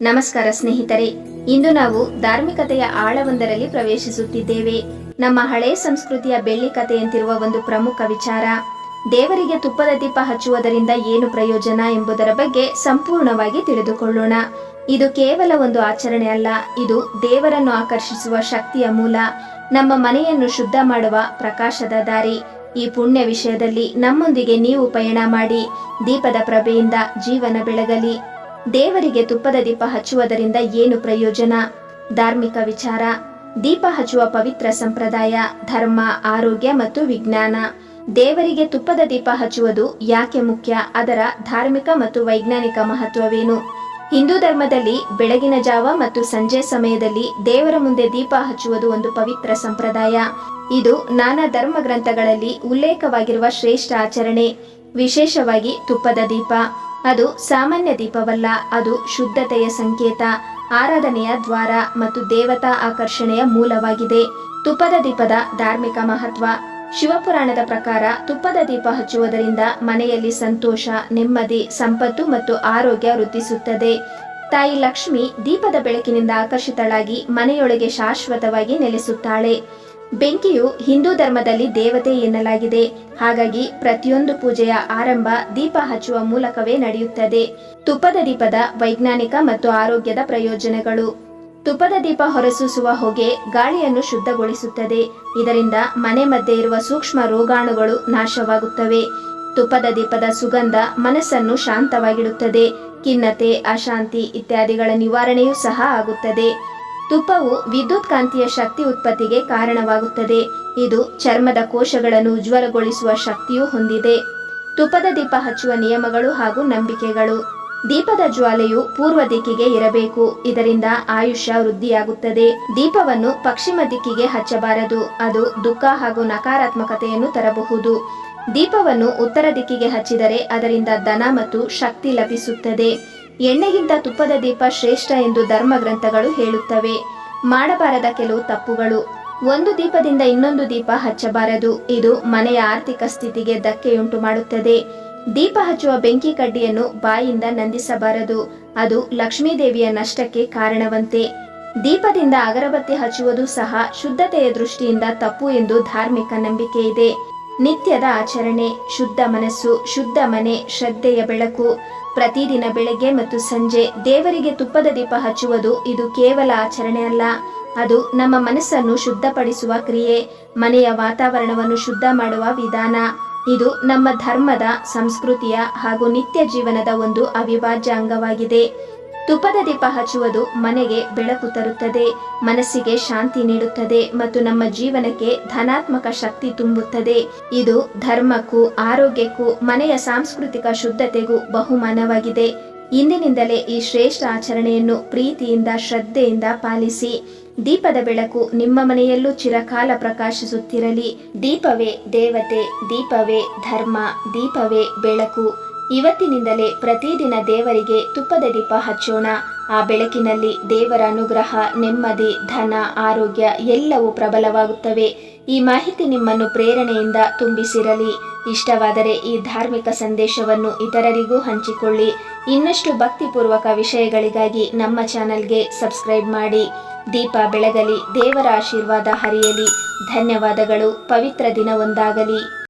ನಮಸ್ಕಾರ ಸ್ನೇಹಿತರೆ, ಇಂದು ನಾವು ಧಾರ್ಮಿಕತೆಯ ಆಳವೊಂದರಲ್ಲಿ ಪ್ರವೇಶಿಸುತ್ತಿದ್ದೇವೆ. ನಮ್ಮ ಹಳೆ ಸಂಸ್ಕೃತಿಯ ಬೆಳ್ಳಿ ಕಥೆಯಂತಿರುವ ಒಂದು ಪ್ರಮುಖ ವಿಚಾರ, ದೇವರಿಗೆ ತುಪ್ಪದ ದೀಪ ಹಚ್ಚುವುದರಿಂದ ಏನು ಪ್ರಯೋಜನ ಎಂಬುದರ ಬಗ್ಗೆ ಸಂಪೂರ್ಣವಾಗಿ ತಿಳಿದುಕೊಳ್ಳೋಣ. ಇದು ಕೇವಲ ಒಂದು ಆಚರಣೆ ಅಲ್ಲ, ಇದು ದೇವರನ್ನು ಆಕರ್ಷಿಸುವ ಶಕ್ತಿಯ ಮೂಲ, ನಮ್ಮ ಮನೆಯನ್ನು ಶುದ್ಧ ಮಾಡುವ ಪ್ರಕಾಶದ ದಾರಿ. ಈ ಪುಣ್ಯ ವಿಷಯದಲ್ಲಿ ನಮ್ಮೊಂದಿಗೆ ನೀವು ಪಯಣ ಮಾಡಿ, ದೀಪದ ಪ್ರಭೆಯಿಂದ ಜೀವನ ಬೆಳಗಲಿ. ದೇವರಿಗೆ ತುಪ್ಪದ ದೀಪ ಹಚ್ಚುವುದರಿಂದ ಏನು ಪ್ರಯೋಜನ? ಧಾರ್ಮಿಕ ವಿಚಾರ. ದೀಪ ಹಚ್ಚುವ ಪವಿತ್ರ ಸಂಪ್ರದಾಯ, ಧರ್ಮ, ಆರೋಗ್ಯ ಮತ್ತು ವಿಜ್ಞಾನ. ದೇವರಿಗೆ ತುಪ್ಪದ ದೀಪ ಹಚ್ಚುವುದು ಯಾಕೆ ಮುಖ್ಯ? ಅದರ ಧಾರ್ಮಿಕ ಮತ್ತು ವೈಜ್ಞಾನಿಕ ಮಹತ್ವವೇನು? ಹಿಂದೂ ಧರ್ಮದಲ್ಲಿ ಬೆಳಗಿನ ಜಾವ ಮತ್ತು ಸಂಜೆ ಸಮಯದಲ್ಲಿ ದೇವರ ಮುಂದೆ ದೀಪ ಹಚ್ಚುವುದು ಒಂದು ಪವಿತ್ರ ಸಂಪ್ರದಾಯ. ಇದು ನಾನಾ ಧರ್ಮ ಗ್ರಂಥಗಳಲ್ಲಿ ಉಲ್ಲೇಖವಾಗಿರುವ ಶ್ರೇಷ್ಠ ಆಚರಣೆ. ವಿಶೇಷವಾಗಿ ತುಪ್ಪದ ದೀಪ. ಅದು ಸಾಮಾನ್ಯ ದೀಪವಲ್ಲ, ಅದು ಶುದ್ಧತೆಯ ಸಂಕೇತ. ಆರಾಧನೆಯ ದ್ವಾರ ಮತ್ತು ದೇವತಾ ಆಕರ್ಷಣೆಯ ಮೂಲವಾಗಿದೆ. ತುಪ್ಪದ ದೀಪದ ಧಾರ್ಮಿಕ ಮಹತ್ವ. ಶಿವಪುರಾಣದ ಪ್ರಕಾರ ತುಪ್ಪದ ದೀಪ ಹಚ್ಚುವುದರಿಂದ ಮನೆಯಲ್ಲಿ ಸಂತೋಷ, ನೆಮ್ಮದಿ, ಸಂಪತ್ತು ಮತ್ತು ಆರೋಗ್ಯ ವೃದ್ಧಿಸುತ್ತದೆ. ತಾಯಿ ಲಕ್ಷ್ಮಿ ದೀಪದ ಬೆಳಕಿನಿಂದ ಆಕರ್ಷಿತಳಾಗಿ ಮನೆಯೊಳಗೆ ಶಾಶ್ವತವಾಗಿ ನೆಲೆಸುತ್ತಾಳೆ. ಬೆಂಕಿಯು ಹಿಂದೂ ಧರ್ಮದಲ್ಲಿ ದೇವತೆ ಎನ್ನಲಾಗಿದೆ. ಹಾಗಾಗಿ ಪ್ರತಿಯೊಂದು ಪೂಜೆಯ ಆರಂಭ ದೀಪ ಹಚ್ಚುವ ಮೂಲಕವೇ ನಡೆಯುತ್ತದೆ. ತುಪ್ಪದ ದೀಪದ ವೈಜ್ಞಾನಿಕ ಮತ್ತು ಆರೋಗ್ಯದ ಪ್ರಯೋಜನಗಳು. ತುಪ್ಪದ ದೀಪ ಹೊರಸೂಸುವ ಹೊಗೆ ಗಾಳಿಯನ್ನು ಶುದ್ಧಗೊಳಿಸುತ್ತದೆ. ಇದರಿಂದ ಮನೆ ಮಧ್ಯೆ ಇರುವ ಸೂಕ್ಷ್ಮ ರೋಗಾಣುಗಳು ನಾಶವಾಗುತ್ತವೆ. ತುಪ್ಪದ ದೀಪದ ಸುಗಂಧ ಮನಸ್ಸನ್ನು ಶಾಂತವಾಗಿಡುತ್ತದೆ. ಖಿನ್ನತೆ, ಅಶಾಂತಿ ಇತ್ಯಾದಿಗಳ ನಿವಾರಣೆಯೂ ಸಹ ಆಗುತ್ತದೆ. ತುಪ್ಪವು ವಿದ್ಯುತ್ ಕಾಂತಿಯ ಶಕ್ತಿ ಉತ್ಪತ್ತಿಗೆ ಕಾರಣವಾಗುತ್ತದೆ. ಇದು ಚರ್ಮದ ಕೋಶಗಳನ್ನು ಉಜ್ವಲಗೊಳಿಸುವ ಶಕ್ತಿಯೂ ಹೊಂದಿದೆ. ತುಪ್ಪದ ದೀಪ ಹಚ್ಚುವ ನಿಯಮಗಳು ಹಾಗೂ ನಂಬಿಕೆಗಳು. ದೀಪದ ಜ್ವಾಲೆಯು ಪೂರ್ವ ದಿಕ್ಕಿಗೆ ಇರಬೇಕು. ಇದರಿಂದ ಆಯುಷ್ಯ ವೃದ್ಧಿಯಾಗುತ್ತದೆ. ದೀಪವನ್ನು ಪಶ್ಚಿಮ ದಿಕ್ಕಿಗೆ ಹಚ್ಚಬಾರದು. ಅದು ದುಃಖ ಹಾಗೂ ನಕಾರಾತ್ಮಕತೆಯನ್ನು ತರಬಹುದು. ದೀಪವನ್ನು ಉತ್ತರ ದಿಕ್ಕಿಗೆ ಹಚ್ಚಿದರೆ ಅದರಿಂದ ದನ ಮತ್ತು ಶಕ್ತಿ ಲಭಿಸುತ್ತದೆ. ಎಣ್ಣೆಗಿಂತ ತುಪ್ಪದ ದೀಪ ಶ್ರೇಷ್ಠ ಎಂದು ಧರ್ಮ ಗ್ರಂಥಗಳು ಹೇಳುತ್ತವೆ. ಮಾಡಬಾರದ ಕೆಲವು ತಪ್ಪುಗಳು. ಒಂದು ದೀಪದಿಂದ ಇನ್ನೊಂದು ದೀಪ ಹಚ್ಚಬಾರದು. ಇದು ಮನೆಯ ಆರ್ಥಿಕ ಸ್ಥಿತಿಗೆ ಧಕ್ಕೆಯುಂಟು ಮಾಡುತ್ತದೆ. ದೀಪ ಹಚ್ಚುವ ಬೆಂಕಿ ಕಡ್ಡಿಯನ್ನು ಬಾಯಿಂದ ನಂದಿಸಬಾರದು. ಅದು ಲಕ್ಷ್ಮೀದೇವಿಯ ನಷ್ಟಕ್ಕೆ ಕಾರಣವಂತೆ. ದೀಪದಿಂದ ಅಗರಬತ್ತಿ ಹಚ್ಚುವುದು ಸಹ ಶುದ್ಧತೆಯ ದೃಷ್ಟಿಯಿಂದ ತಪ್ಪು ಎಂದು ಧಾರ್ಮಿಕ ನಂಬಿಕೆ ಇದೆ. ನಿತ್ಯದ ಆಚರಣೆ, ಶುದ್ಧ ಮನಸ್ಸು, ಶುದ್ಧ ಮನೆ, ಶ್ರದ್ಧೆಯ ಬೆಳಕು. ಪ್ರತಿದಿನ ಬೆಳಗ್ಗೆ ಮತ್ತು ಸಂಜೆ ದೇವರಿಗೆ ತುಪ್ಪದ ದೀಪ ಹಚ್ಚುವುದು ಇದು ಕೇವಲ ಆಚರಣೆ ಅಲ್ಲ. ಅದು ನಮ್ಮ ಮನಸ್ಸನ್ನು ಶುದ್ಧಪಡಿಸುವ ಕ್ರಿಯೆ, ಮನೆಯ ವಾತಾವರಣವನ್ನು ಶುದ್ಧ ಮಾಡುವ ವಿಧಾನ. ಇದು ನಮ್ಮ ಧರ್ಮದ, ಸಂಸ್ಕೃತಿಯ ಹಾಗೂ ನಿತ್ಯ ಜೀವನದ ಒಂದು ಅವಿಭಾಜ್ಯ ಅಂಗವಾಗಿದೆ. ತುಪ್ಪದ ದೀಪ ಹಚ್ಚುವುದು ಮನೆಗೆ ಬೆಳಕು ತರುತ್ತದೆ, ಮನಸ್ಸಿಗೆ ಶಾಂತಿ ನೀಡುತ್ತದೆ ಮತ್ತು ನಮ್ಮ ಜೀವನಕ್ಕೆ ಧನಾತ್ಮಕ ಶಕ್ತಿ ತುಂಬುತ್ತದೆ. ಇದು ಧರ್ಮಕ್ಕೂ, ಆರೋಗ್ಯಕ್ಕೂ, ಮನೆಯ ಸಾಂಸ್ಕೃತಿಕ ಶುದ್ಧತೆಗೂ ಬಹುಮಾನವಾಗಿದೆ. ಇಂದಿನಿಂದಲೇ ಈ ಶ್ರೇಷ್ಠ ಆಚರಣೆಯನ್ನು ಪ್ರೀತಿಯಿಂದ, ಶ್ರದ್ಧೆಯಿಂದ ಪಾಲಿಸಿ. ದೀಪದ ಬೆಳಕು ನಿಮ್ಮ ಮನೆಯಲ್ಲೂ ಚಿರಕಾಲ ಪ್ರಕಾಶಿಸುತ್ತಿರಲಿ. ದೀಪವೇ ದೇವತೆ, ದೀಪವೇ ಧರ್ಮ, ದೀಪವೇ ಬೆಳಕು. ಇವತ್ತಿನಿಂದಲೇ ಪ್ರತಿದಿನ ದೇವರಿಗೆ ತುಪ್ಪದ ದೀಪ ಹಚ್ಚೋಣ. ಆ ಬೆಳಕಿನಲ್ಲಿ ದೇವರ ಅನುಗ್ರಹ, ನೆಮ್ಮದಿ, ಧನ, ಆರೋಗ್ಯ ಎಲ್ಲವೂ ಪ್ರಬಲವಾಗುತ್ತವೆ. ಈ ಮಾಹಿತಿ ನಿಮ್ಮನ್ನು ಪ್ರೇರಣೆಯಿಂದ ತುಂಬಿಸಿರಲಿ. ಇಷ್ಟವಾದರೆ ಈ ಧಾರ್ಮಿಕ ಸಂದೇಶವನ್ನು ಇತರರಿಗೂ ಹಂಚಿಕೊಳ್ಳಿ. ಇನ್ನಷ್ಟು ಭಕ್ತಿಪೂರ್ವಕ ವಿಷಯಗಳಿಗಾಗಿ ನಮ್ಮ ಚಾನಲ್ಗೆ ಸಬ್ಸ್ಕ್ರೈಬ್ ಮಾಡಿ. ದೀಪ ಬೆಳಗಲಿ, ದೇವರ ಆಶೀರ್ವಾದ ಹರಿಯಲಿ. ಧನ್ಯವಾದಗಳು. ಪವಿತ್ರ ದಿನವೊಂದಾಗಲಿ.